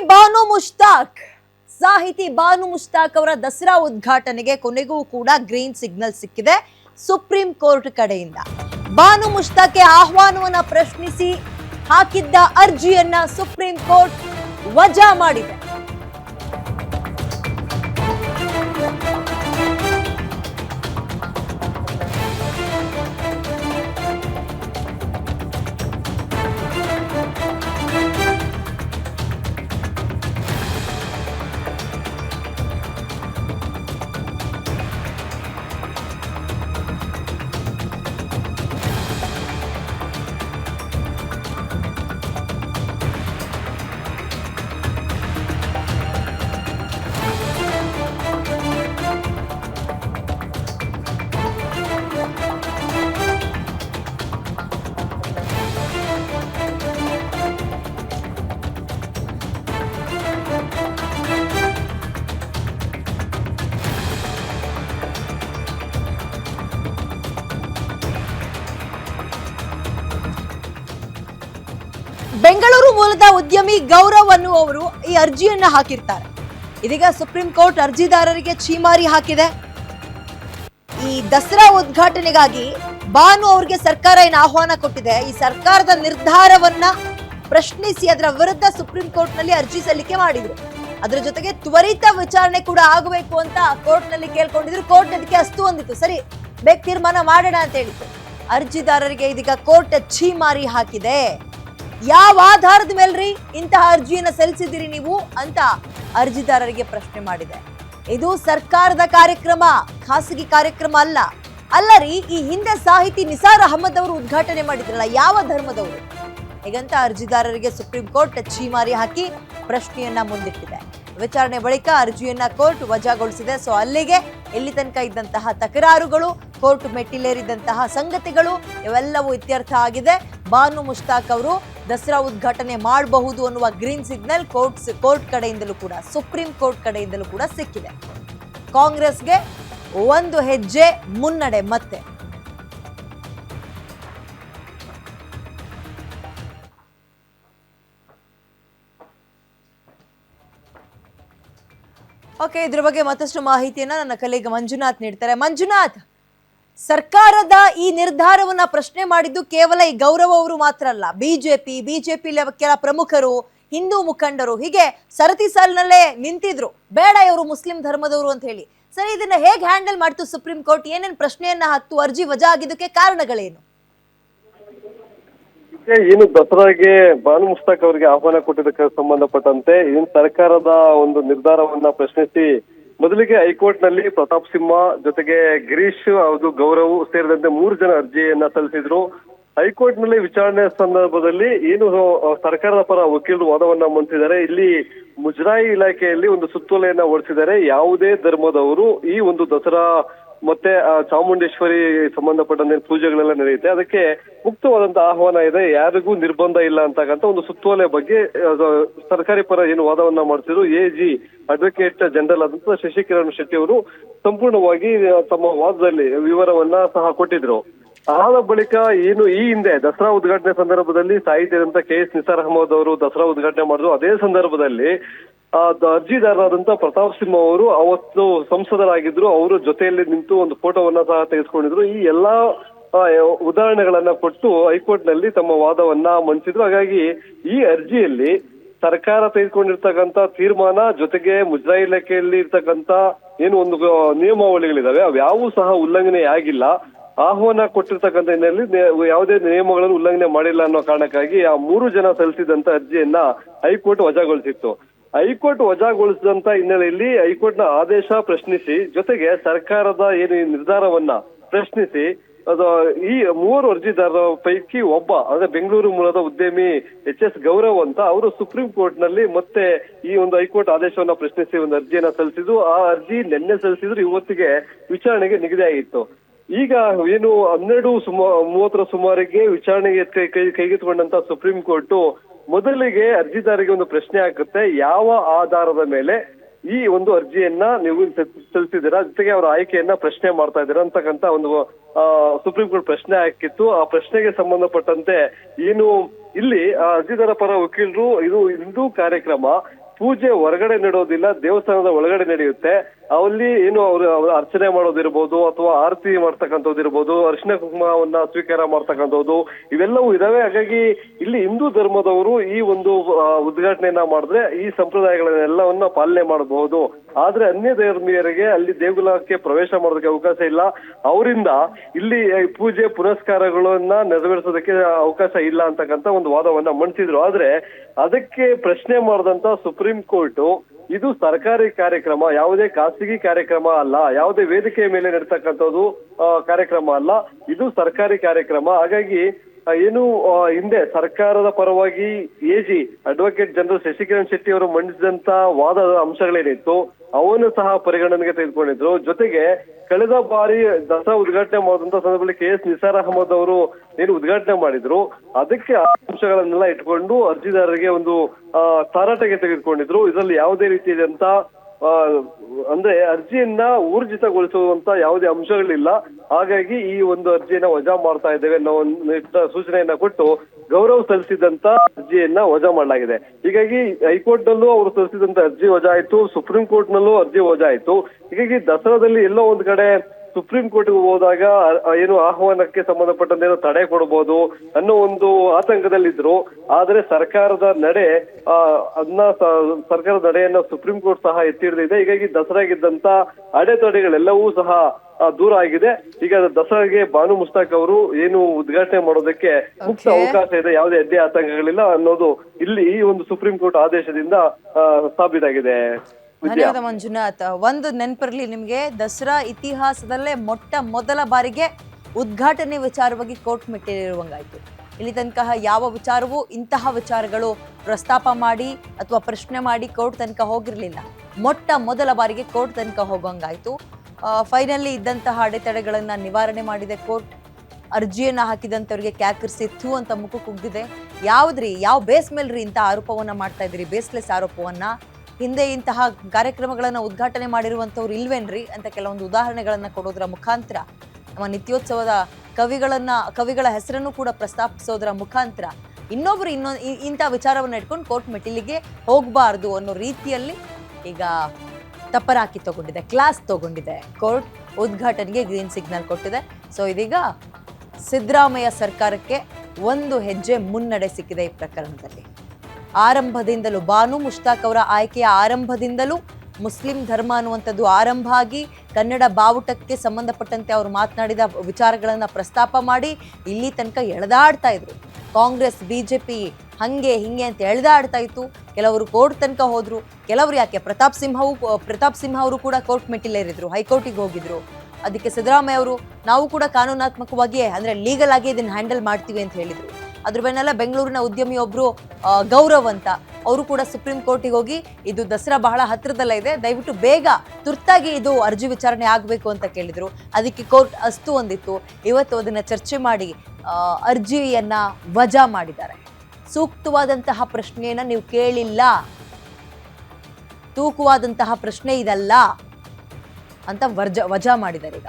ಬಾನು ಮುಷ್ತಾಕ್. ಸಾಹಿತಿ ಬಾನು ಮುಷ್ತಾಕ್ ಅವರ ದಸರಾ ಉದ್ಘಾಟನೆಗೆ ಕೊನೆಗೂ ಕೂಡ ಗ್ರೀನ್ ಸಿಗ್ನಲ್ ಸಿಕ್ಕಿದೆ ಸುಪ್ರೀಂ ಕೋರ್ಟ್ ಕಡೆಯಿಂದ. ಬಾನು ಮುಷ್ತಾಕ್ಗೆ ಆಹ್ವಾನವನ್ನ ಪ್ರಶ್ನಿಸಿ ಹಾಕಿದ್ದ ಅರ್ಜಿಯನ್ನ ಸುಪ್ರೀಂ ಕೋರ್ಟ್ ವಜಾ ಮಾಡಿದೆ. ಬೆಂಗಳೂರು ಮೂಲದ ಉದ್ಯಮಿ ಗೌರವ್ ಅನ್ನುವರು ಈ ಅರ್ಜಿಯನ್ನ ಹಾಕಿರ್ತಾರೆ. ಇದೀಗ ಸುಪ್ರೀಂ ಕೋರ್ಟ್ ಅರ್ಜಿದಾರರಿಗೆ ಛೀಮಾರಿ ಹಾಕಿದೆ. ಈ ದಸರಾ ಉದ್ಘಾಟನೆಗಾಗಿ ಬಾನು ಅವರಿಗೆ ಸರ್ಕಾರ ಏನು ಆಹ್ವಾನ ಕೊಟ್ಟಿದೆ, ಈ ಸರ್ಕಾರದ ನಿರ್ಧಾರವನ್ನ ಪ್ರಶ್ನಿಸಿ ಅದರ ವಿರುದ್ಧ ಸುಪ್ರೀಂ ಕೋರ್ಟ್ನಲ್ಲಿ ಅರ್ಜಿ ಸಲ್ಲಿಕೆ ಮಾಡಿದ್ರು. ಅದರ ಜೊತೆಗೆ ತ್ವರಿತ ವಿಚಾರಣೆ ಕೂಡ ಆಗಬೇಕು ಅಂತ ಕೋರ್ಟ್ನಲ್ಲಿ ಕೇಳ್ಕೊಂಡಿದ್ರು. ಕೋರ್ಟ್ ಅದಕ್ಕೆ ಅಸ್ತು ಹೊಂದಿತ್ತು. ಸರಿ, ಬೇಗ ತೀರ್ಮಾನ ಮಾಡೋಣ ಅಂತ ಹೇಳಿತ್ತು ಅರ್ಜಿದಾರರಿಗೆ ಇದೀಗ ಕೋರ್ಟ್ ಛೀಮಾರಿ ಹಾಕಿದೆ. ಯಾವ ಆಧಾರದ ಮೇಲ್ರಿ ಇಂತಹ ಅರ್ಜಿಯನ್ನು ಸಲ್ಲಿಸಿದಿರಿ ನೀವು ಅಂತ ಅರ್ಜಿದಾರರಿಗೆ ಪ್ರಶ್ನೆ ಮಾಡಿದೆ. ಇದು ಸರ್ಕಾರದ ಕಾರ್ಯಕ್ರಮ, ಖಾಸಗಿ ಕಾರ್ಯಕ್ರಮ ಅಲ್ಲ. ಅಲ್ಲ ರೀ ಈ ಹಿಂದೆ ಸಾಹಿತಿ ನಿಸಾರ್ ಅಹಮದ್ ಅವರು ಉದ್ಘಾಟನೆ ಮಾಡಿದ್ರಲ್ಲ, ಯಾವ ಧರ್ಮದವರು? ಹೀಗಂತ ಅರ್ಜಿದಾರರಿಗೆ ಸುಪ್ರೀಂ ಕೋರ್ಟ್ ಚೀಮಾರಿ ಹಾಕಿ ಪ್ರಶ್ನೆಯನ್ನ ಮುಂದಿಟ್ಟಿದೆ. ವಿಚಾರಣೆ ಬಳಿಕ ಅರ್ಜಿಯನ್ನ ಕೋರ್ಟ್ ವಜಾಗೊಳಿಸಿದೆ. ಸೊ, ಅಲ್ಲಿಗೆ ಎಲ್ಲಿ ತನಕ ಇದ್ದಂತಹ ತಕರಾರುಗಳು, ಕೋರ್ಟ್ ಮೆಟ್ಟಿಲೇರಿದಂತಹ ಸಂಗತಿಗಳು, ಇವೆಲ್ಲವೂ ಇತ್ಯರ್ಥ ಆಗಿದೆ. ಬಾನು ಮುಷ್ತಾಕ್ ಅವರು ದಸರಾ ಉದ್ಘಾಟನೆ ಮಾಡಬಹುದು ಅನ್ನುವ ಗ್ರೀನ್ ಸಿಗ್ನಲ್ ಕೋರ್ಟ್ ಕೋರ್ಟ್ ಕಡೆಯಿಂದಲೂ ಕೂಡ, ಸುಪ್ರೀಂ ಕೋರ್ಟ್ ಕಡೆಯಿಂದಲೂ ಕೂಡ ಸಿಕ್ಕಿದೆ. ಕಾಂಗ್ರೆಸ್ಗೆ ಒಂದು ಹೆಜ್ಜೆ ಮುನ್ನಡೆ ಮತ್ತೆ. ಓಕೆ ಇದ್ರ ಬಗ್ಗೆ ಮತ್ತಷ್ಟು ಮಾಹಿತಿಯನ್ನ ನನ್ನ ಕಲೀಗ ಮಂಜುನಾಥ್ ನೀಡ್ತಾರೆ. ಮಂಜುನಾಥ್! ಸರ್ಕಾರದ ಈ ನಿರ್ಧಾರವನ್ನ ಪ್ರಶ್ನೆ ಮಾಡಿದ್ದು ಕೇವಲ ಈ ಗೌರವ ಅವರು ಮಾತ್ರ ಅಲ್ಲ. ಬಿಜೆಪಿ ಬಿಜೆಪಿ ಕೆಲ ಪ್ರಮುಖರು, ಹಿಂದೂ ಮುಖಂಡರು ಹೀಗೆ ಸರತಿ ಸಾಲಿನಲ್ಲೇ ನಿಂತಿದ್ರು. ಬೇಡ ಇವರು ಮುಸ್ಲಿಂ ಧರ್ಮದವರು ಅಂತ ಹೇಳಿ. ಸರಿ, ಇದನ್ನ ಹೇಗೆ ಹ್ಯಾಂಡಲ್ ಮಾಡ್ತು ಸುಪ್ರೀಂ ಕೋರ್ಟ್? ಏನೇನು ಪ್ರಶ್ನೆಯನ್ನ ಹತ್ತು, ಅರ್ಜಿ ವಜಾ ಆಗಿದ್ದಕ್ಕೆ ಕಾರಣಗಳೇನು ಏನು ದಸರಾಗೆ ಬಾನು ಮುಸ್ತಾಕ್ ಅವರಿಗೆ ಆಹ್ವಾನ ಕೊಟ್ಟಿದ್ದಕ್ಕೆ ಸಂಬಂಧಪಟ್ಟಂತೆ ಏನು ಸರ್ಕಾರದ ಒಂದು ನಿರ್ಧಾರವನ್ನ ಪ್ರಶ್ನಿಸಿ ಮೊದಲಿಗೆ ಹೈಕೋರ್ಟ್ನಲ್ಲಿ ಪ್ರತಾಪ್ ಸಿಂಹ, ಜೊತೆಗೆ ಗಿರೀಶ್ ಅದು ಗೌರವ್ ಸೇರಿದಂತೆ ಮೂರು ಜನ ಅರ್ಜಿಯನ್ನ ಸಲ್ಲಿಸಿದ್ರು. ಹೈಕೋರ್ಟ್ನಲ್ಲಿ ವಿಚಾರಣೆ ಸಂದರ್ಭದಲ್ಲಿ ಏನು ಸರ್ಕಾರದ ಪರ ವಕೀಲರು ವಾದವನ್ನ ಮಂಡಿಸಿದ್ದಾರೆ, ಇಲ್ಲಿ ಮುಜರಾಯಿ ಇಲಾಖೆಯಲ್ಲಿ ಒಂದು ಸುತ್ತೋಲೆಯನ್ನ ಹೊರಡಿಸಿದ್ದಾರೆ ಯಾವುದೇ ಧರ್ಮದವರು ಈ ಒಂದು ದಸರಾ ಮತ್ತೆ ಚಾಮುಂಡೇಶ್ವರಿ ಸಂಬಂಧಪಟ್ಟಂತೆ ಪೂಜೆಗಳೆಲ್ಲ ನಡೆಯುತ್ತೆ. ಅದಕ್ಕೆ ಮುಕ್ತವಾದಂತ ಆಹ್ವಾನ ಇದೆ. ಯಾರಿಗೂ ನಿರ್ಬಂಧ ಇಲ್ಲ ಅಂತಕ್ಕಂಥ ಒಂದು ಸುತ್ತೋಲೆ ಬಗ್ಗೆ ಸರ್ಕಾರಿ ಪರ ಏನು ವಾದವನ್ನ ಮಾಡ್ತಿದ್ರು. ಎ ಜಿ ಅಡ್ವೊಕೇಟ್ ಜನರಲ್ ಆದಂತ ಶಶಿಕಿರಣ್ ಶೆಟ್ಟಿ ಅವರು ಸಂಪೂರ್ಣವಾಗಿ ತಮ್ಮ ವಾದದಲ್ಲಿ ವಿವರವನ್ನ ಸಹ ಕೊಟ್ಟಿದ್ರು. ಆದ ಬಳಿಕ ಏನು ಈ ಹಿಂದೆ ದಸರಾ ಉದ್ಘಾಟನೆ ಸಂದರ್ಭದಲ್ಲಿ ಸಾಹಿತ್ಯದಂತ ಕೆ ಎಸ್ ನಿಸಾರ್ ಅಹಮದ್ ಅವರು ದಸರಾ ಉದ್ಘಾಟನೆ ಮಾಡಿದ್ರು. ಅದೇ ಸಂದರ್ಭದಲ್ಲಿ ಆ, ಅರ್ಜಿದಾರರಾದಂತ ಪ್ರತಾಪ್ ಸಿಂಹ ಅವರು ಅವತ್ತು ಸಂಸದರಾಗಿದ್ರು ಅವರು ಜೊತೆಯಲ್ಲಿ ನಿಂತು ಒಂದು ಫೋಟೋವನ್ನ ಸಹ ತೆಗೆದುಕೊಂಡಿದ್ರು ಈ ಎಲ್ಲಾ ಉದಾಹರಣೆಗಳನ್ನ ಕೊಟ್ಟು ಹೈಕೋರ್ಟ್ನಲ್ಲಿ ತಮ್ಮ ವಾದವನ್ನ ಮಂಡಿಸಿದ್ರು. ಹಾಗಾಗಿ ಈ ಅರ್ಜಿಯಲ್ಲಿ ಸರ್ಕಾರ ತೆಗೆದುಕೊಂಡಿರ್ತಕ್ಕಂಥ ತೀರ್ಮಾನ ಜೊತೆಗೆ ಮುಜ್ರಾ ಇಲಾಖೆಯಲ್ಲಿ ಇರ್ತಕ್ಕಂತ ಏನು ಒಂದು ನಿಯಮಾವಳಿಗಳಿದಾವೆ ಅವ್ಯಾವೂ ಸಹ ಉಲ್ಲಂಘನೆ ಆಗಿಲ್ಲ. ಆಹ್ವಾನ ಕೊಟ್ಟಿರ್ತಕ್ಕಂಥ ಹಿನ್ನೆಲೆಯಲ್ಲಿ ಯಾವುದೇ ನಿಯಮಗಳನ್ನು ಉಲ್ಲಂಘನೆ ಮಾಡಿಲ್ಲ ಅನ್ನೋ ಕಾರಣಕ್ಕಾಗಿ ಆ ಮೂರು ಜನ ಸಲ್ಲಿಸಿದಂತ ಅರ್ಜಿಯನ್ನ ಹೈಕೋರ್ಟ್ ವಜಾಗೊಳಿಸಿತ್ತು. ಹೈಕೋರ್ಟ್ ವಜಾಗೊಳಿಸಿದಂತ ಹಿನ್ನೆಲೆಯಲ್ಲಿ ಹೈಕೋರ್ಟ್ನ ಆದೇಶ ಪ್ರಶ್ನಿಸಿ, ಜೊತೆಗೆ ಸರ್ಕಾರದ ಏನು ನಿರ್ಧಾರವನ್ನ ಪ್ರಶ್ನಿಸಿ, ಅದು ಈ ಮೂವರು ಅರ್ಜಿದಾರರ ಪೈಕಿ ಒಬ್ಬ, ಅಂದ್ರೆ ಬೆಂಗಳೂರು ಮೂಲದ ಉದ್ಯಮಿ ಎಚ್ ಎಸ್ ಗೌರವ್ ಅಂತ, ಅವರು ಸುಪ್ರೀಂ ಕೋರ್ಟ್ನಲ್ಲಿ ಮತ್ತೆ ಈ ಒಂದು ಹೈಕೋರ್ಟ್ ಆದೇಶವನ್ನ ಪ್ರಶ್ನಿಸಿ ಒಂದು ಅರ್ಜಿಯನ್ನ ಸಲ್ಲಿಸಿದ್ರು ಆ ಅರ್ಜಿ ನಿನ್ನೆ ಸಲ್ಲಿಸಿದ್ರು, ಇವತ್ತಿಗೆ ವಿಚಾರಣೆಗೆ ನಿಗದಿಯಾಗಿತ್ತು. ಈಗ ಏನು ಹನ್ನೆರಡು ಸುಮಾರು ಮೂವತ್ತರ ಸುಮಾರಿಗೆ ವಿಚಾರಣೆಗೆ ಕೈ- ಕೈ, ಕೈಗೆತ್ತಿಕೊಂಡಂತ ಸುಪ್ರೀಂ ಕೋರ್ಟ್ ಮೊದಲಿಗೆ ಅರ್ಜಿದಾರಿಗೆ ಒಂದು ಪ್ರಶ್ನೆ ಆಗುತ್ತೆ. ಯಾವ ಆಧಾರದ ಮೇಲೆ ಈ ಒಂದು ಅರ್ಜಿಯನ್ನ ನೀವು ಸಲ್- ಸಲ್ಲಿಸಿದ್ದೀರಾ? ಜೊತೆಗೆ ಅವರ ಆಯ್ಕೆಯನ್ನ ಪ್ರಶ್ನೆ ಮಾಡ್ತಾ ಇದ್ದೀರಾ ಅಂತಕ್ಕಂತ ಒಂದು ಸುಪ್ರೀಂ ಕೋರ್ಟ್ ಪ್ರಶ್ನೆ ಹಾಕಿತ್ತು. ಆ ಪ್ರಶ್ನೆಗೆ ಸಂಬಂಧಪಟ್ಟಂತೆ ಏನು, ಇಲ್ಲಿ ಅರ್ಜಿದಾರ ಪರ ವಕೀಲರು, ಇದು ಹಿಂದೂ ಕಾರ್ಯಕ್ರಮ. ಪೂಜೆ ಹೊರಗಡೆ ನಡೆಯೋದಿಲ್ಲ, ದೇವಸ್ಥಾನದ ಒಳಗಡೆ ನಡೆಯುತ್ತೆ. ಅಲ್ಲಿ ಏನು ಅವರು ಅರ್ಚನೆ ಮಾಡೋದಿರ್ಬೋದು ಅಥವಾ ಆರತಿ ಮಾಡ್ತಕ್ಕಂಥದ್ದು ಇರ್ಬೋದು, ಅರಿಶಿನ ಕುಂಕುಮವನ್ನ ಸ್ವೀಕಾರ ಮಾಡ್ತಕ್ಕಂಥದ್ದು, ಇವೆಲ್ಲವೂ ಇದಾವೆ. ಹಾಗಾಗಿ ಇಲ್ಲಿ ಹಿಂದೂ ಧರ್ಮದವರು ಈ ಒಂದು ಉದ್ಘಾಟನೆಯನ್ನ ಮಾಡಿದ್ರೆ ಈ ಸಂಪ್ರದಾಯಗಳನ್ನೆಲ್ಲವನ್ನ ಪಾಲನೆ ಮಾಡಬಹುದು. ಆದ್ರೆ ಅನ್ಯ ಧರ್ಮೀಯರಿಗೆ ಅಲ್ಲಿ ದೇಗುಲಕ್ಕೆ ಪ್ರವೇಶ ಮಾಡೋದಕ್ಕೆ ಅವಕಾಶ ಇಲ್ಲ. ಅವರಿಂದ ಇಲ್ಲಿ ಪೂಜೆ ಪುರಸ್ಕಾರಗಳನ್ನ ನೆರವೇರಿಸೋದಕ್ಕೆ ಅವಕಾಶ ಇಲ್ಲ ಅಂತಕ್ಕಂಥ ಒಂದು ವಾದವನ್ನ ಮಂಡಿಸಿದ್ರು. ಆದ್ರೆ ಅದಕ್ಕೆ ಪ್ರಶ್ನೆ ಮಾಡಿದಂತ ಸುಪ್ರೀಂ ಕೋರ್ಟ್ ಇದು ಸರ್ಕಾರಿ ಕಾರ್ಯಕ್ರಮ, ಯಾವುದೇ ಖಾಸಗಿ ಕಾರ್ಯಕ್ರಮ ಅಲ್ಲ, ಯಾವುದೇ ವೇದಿಕೆಯ ಮೇಲೆ ನಡೀತಕ್ಕಂಥದ್ದು ಕಾರ್ಯಕ್ರಮ ಅಲ್ಲ. ಇದು ಸರ್ಕಾರಿ ಕಾರ್ಯಕ್ರಮ. ಹಾಗಾಗಿ ಏನು ಹಿಂದೆ ಸರ್ಕಾರದ ಪರವಾಗಿ AG advocate general Shashikiran Shetty ಅವರು ಮಂಡಿಸಿದಂತ ವಾದದ ಅಂಶಗಳೇನಿತ್ತು ಅವನ್ನು ಸಹ ಪರಿಗಣನೆಗೆ ತೆಗೆದುಕೊಂಡಿದ್ರು. ಜೊತೆಗೆ ಕಳೆದ ಬಾರಿ ದಸರಾ ಉದ್ಘಾಟನೆ ಮಾಡಿದಂತ ಸಂದರ್ಭದಲ್ಲಿ ಕೆ ಎಸ್ ನಿಸಾರ್ ಅಹಮದ್ ಅವರು ಏನು ಉದ್ಘಾಟನೆ ಮಾಡಿದ್ರು. ಅದಕ್ಕೆ ಅಂಶಗಳನ್ನೆಲ್ಲ ಇಟ್ಕೊಂಡು ಅರ್ಜಿದಾರರಿಗೆ ಒಂದು ತಾರಾಟಕ್ಕೆ ತೆಗೆದುಕೊಂಡಿದ್ರು. ಇದರಲ್ಲಿ ಯಾವುದೇ ರೀತಿಯಾದಂತ ಅಂದ್ರೆ ಅರ್ಜಿಯನ್ನ ಊರ್ಜಿತಗೊಳಿಸುವಂತ ಯಾವುದೇ ಅಂಶಗಳಿಲ್ಲ. ಹಾಗಾಗಿ ಈ ಒಂದು ಅರ್ಜಿಯನ್ನ ವಜಾ ಮಾಡ್ತಾ ಇದ್ದೇವೆ ಅನ್ನೋ ಸೂಚನೆಯನ್ನ ಕೊಟ್ಟು ಗೌರವ ಸಲ್ಲಿಸಿದಂತ ಅರ್ಜಿಯನ್ನ ವಜಾ ಮಾಡಲಾಗಿದೆ. ಹೀಗಾಗಿ ಹೈಕೋರ್ಟ್ ನಲ್ಲೂ ಅವರು ಸಲ್ಲಿಸಿದಂತ ಅರ್ಜಿ ವಜಾ ಆಯ್ತು ಸುಪ್ರೀಂ ಕೋರ್ಟ್ ನಲ್ಲೂ ಅರ್ಜಿ ವಜಾ ಆಯ್ತು. ಹೀಗಾಗಿ ದಸರಾದಲ್ಲಿ ಎಲ್ಲೋ ಒಂದ್ ಕಡೆ ಸುಪ್ರೀಂ ಕೋರ್ಟ್ಗೆ ಹೋದಾಗ ಏನು ಆಹ್ವಾನಕ್ಕೆ ಸಂಬಂಧಪಟ್ಟಂತೆ ಏನೋ ತಡೆ ಕೊಡಬಹುದು ಅನ್ನೋ ಒಂದು ಆತಂಕದಲ್ಲಿದ್ರು. ಆದ್ರೆ ಸರ್ಕಾರದ ನಡೆ ಆ, ಅದನ್ನ ಸರ್ಕಾರದ ನಡೆಯನ್ನ ಸುಪ್ರೀಂ ಕೋರ್ಟ್ ಸಹ ಎತ್ತಿ ಹಿಡಿದಿದೆ ಹೀಗಾಗಿ ದಸರಾಗಿದ್ದಂತ ಅಡೆತಡೆಗಳೆಲ್ಲವೂ ಸಹ ದೂರ ಆಗಿದೆ. ಈಗ ದಸರಾಗೆ ಬಾನು ಮುಸ್ತಾಕ್ ಅವರು ಏನು ಉದ್ಘಾಟನೆ ಮಾಡೋದಕ್ಕೆ ಮುಕ್ತ ಅವಕಾಶ ಇದೆ ಯಾವುದೇ ಅಡ್ಡಿ ಆತಂಕಗಳಿಲ್ಲ ಅನ್ನೋದು ಇಲ್ಲಿ ಈ ಒಂದು ಸುಪ್ರೀಂ ಕೋರ್ಟ್ ಆದೇಶದಿಂದ ಸಾಬೀತಾಗಿದೆ. ಧನ್ಯವಾದ ಮಂಜುನಾಥ್. ಒಂದು ನೆನಪಿರಲಿ ನಿಮಗೆ ದಸರಾ ಇತಿಹಾಸದಲ್ಲೇ ಮೊಟ್ಟ ಮೊದಲ ಬಾರಿಗೆ ಉದ್ಘಾಟನೆ ವಿಚಾರವಾಗಿ ಕೋರ್ಟ್ ಮೆಟ್ಟಿರುವಂಗಾಯ್ತು ಇಲ್ಲಿ ತನಕ ಯಾವ ವಿಚಾರವೂ ಇಂತಹ ವಿಚಾರಗಳು ಪ್ರಸ್ತಾಪ ಮಾಡಿ ಅಥವಾ ಪ್ರಶ್ನೆ ಮಾಡಿ ಕೋರ್ಟ್ ತನಕ ಹೋಗಿರಲಿಲ್ಲ. ಮೊಟ್ಟ ಮೊದಲ ಬಾರಿಗೆ ಕೋರ್ಟ್ ತನಕ ಹೋಗೋಂಗಾಯ್ತು ಫೈನಲಿ ಇದ್ದಂತಹ ಅಡೆತಡೆಗಳನ್ನು ನಿವಾರಣೆ ಮಾಡಿದೆ ಕೋರ್ಟ್ ಅರ್ಜಿಯನ್ನ ಹಾಕಿದಂಥವ್ರಿಗೆ ಕ್ಯಾಕರಿಸಿ ಥೂ ಅಂತ ಮುಖ ಕುಗ್ದಿದೆ. ಯಾವ್ದ್ರಿ? ಯಾವ ಬೇಸ್ ಮೇಲ್ರಿ ಇಂಥ ಆರೋಪವನ್ನ ಮಾಡ್ತಾ ಇದ್ದೀರಿ? ಬೇಸ್ಲೆಸ್ ಆರೋಪವನ್ನ? ಹಿಂದೆ ಇಂತಹ ಕಾರ್ಯಕ್ರಮಗಳನ್ನ ಉದ್ಘಾಟನೆ ಮಾಡಿರುವಂಥವ್ರು ಇಲ್ವೇನ್ರಿ ಅಂತ ಕೆಲವೊಂದು ಉದಾಹರಣೆಗಳನ್ನ ಕೊಡೋದ್ರ ಮುಖಾಂತರ, ನಮ್ಮ ನಿತ್ಯೋತ್ಸವದ ಕವಿಗಳನ್ನ, ಕವಿಗಳ ಹೆಸರನ್ನು ಕೂಡ ಪ್ರಸ್ತಾಪಿಸೋದ್ರ ಮುಖಾಂತರ ಇನ್ನೊಬ್ರು ಇನ್ನೊಂದು ಇಂಥ ವಿಚಾರವನ್ನ ಇಟ್ಕೊಂಡು ಕೋರ್ಟ್ ಮೆಟ್ಟಿಲಿಗೆ ಹೋಗಬಾರ್ದು ಅನ್ನೋ ರೀತಿಯಲ್ಲಿ ಈಗ ತಪ್ಪರಾಕಿ ತಗೊಂಡಿದೆ, ಕ್ಲಾಸ್ ತಗೊಂಡಿದೆ, ಕೋರ್ಟ್ ಉದ್ಘಾಟನೆಗೆ ಗ್ರೀನ್ ಸಿಗ್ನಲ್ ಕೊಟ್ಟಿದೆ. ಸೊ ಇದೀಗ ಸಿದ್ದರಾಮಯ್ಯ ಸರ್ಕಾರಕ್ಕೆ ಒಂದು ಹೆಜ್ಜೆ ಮುನ್ನಡೆ ಸಿಕ್ಕಿದೆ ಈ ಪ್ರಕರಣದಲ್ಲಿ. ಆರಂಭದಿಂದಲೂ ಬಾನು ಮುಷ್ತಾಕ್ ಅವರ ಆಯ್ಕೆಯ ಆರಂಭದಿಂದಲೂ ಮುಸ್ಲಿಂ ಧರ್ಮ ಅನ್ನುವಂಥದ್ದು ಆರಂಭ ಆಗಿ ಕನ್ನಡ ಬಾವುಟಕ್ಕೆ ಸಂಬಂಧಪಟ್ಟಂತೆ ಅವರು ಮಾತನಾಡಿದ ವಿಚಾರಗಳನ್ನು ಪ್ರಸ್ತಾಪ ಮಾಡಿ ಇಲ್ಲಿ ತನಕ ಎಳೆದಾಡ್ತಾ ಇದ್ರು. ಕಾಂಗ್ರೆಸ್, ಬಿಜೆಪಿ ಹಂಗೆ ಹಿಂಗೆ ಅಂತ ಎಳೆದಾಡ್ತಾ ಇತ್ತು. ಕೆಲವರು ಕೋರ್ಟ್ ತನಕ ಹೋದ್ರು. ಕೆಲವರು ಯಾಕೆ ಪ್ರತಾಪ್ ಸಿಂಹವು, ಪ್ರತಾಪ್ ಸಿಂಹ ಅವರು ಕೂಡ ಕೋರ್ಟ್ ಮೆಟ್ಟಿಲೇರಿದ್ರು, ಹೈಕೋರ್ಟಿಗೆ ಹೋಗಿದ್ರು. ಅದಕ್ಕೆ ಸಿದ್ದರಾಮಯ್ಯ ಅವರು, ನಾವು ಕೂಡ ಕಾನೂನಾತ್ಮಕವಾಗಿ ಅಂದ್ರೆ ಲೀಗಲ್ ಆಗಿ ಇದನ್ನ ಹ್ಯಾಂಡಲ್ ಮಾಡ್ತೀವಿ ಅಂತ ಹೇಳಿದ್ರು. ಅದ್ರ ಬೆನ್ನಲ್ಲ ಬೆಂಗಳೂರಿನ ಉದ್ಯಮಿ ಒಬ್ರು ಗೌರವ್ ಅಂತ, ಅವರು ಕೂಡ ಸುಪ್ರೀಂ ಕೋರ್ಟಿಗೆ ಹೋಗಿ, ಇದು ದಸರಾ ಬಹಳ ಹತ್ತಿರದಲ್ಲೇ ಇದೆ, ದಯವಿಟ್ಟು ಬೇಗ ತುರ್ತಾಗಿ ಇದು ಅರ್ಜಿ ವಿಚಾರಣೆ ಆಗಬೇಕು ಅಂತ ಕೇಳಿದ್ರು. ಅದಕ್ಕೆ ಕೋರ್ಟ್ ಅಸ್ತು ಒಂದಿತ್ತು. ಇವತ್ತು ಅದನ್ನ ಚರ್ಚೆ ಮಾಡಿ ಅರ್ಜಿಯನ್ನ ವಜಾ ಮಾಡಿದ್ದಾರೆ. ಸೂಕ್ತವಾದಂತಹ ಪ್ರಶ್ನೆಯನ್ನ ನೀವು ಕೇಳಿಲ್ಲ. ತೂಕವಾದಂತಹ ಪ್ರಶ್ನೆ ಇದಲ್ಲ ಅಂತ ವರ್ಜ ವಜಾ ಮಾಡಿದ್ದಾರೆ ಈಗ.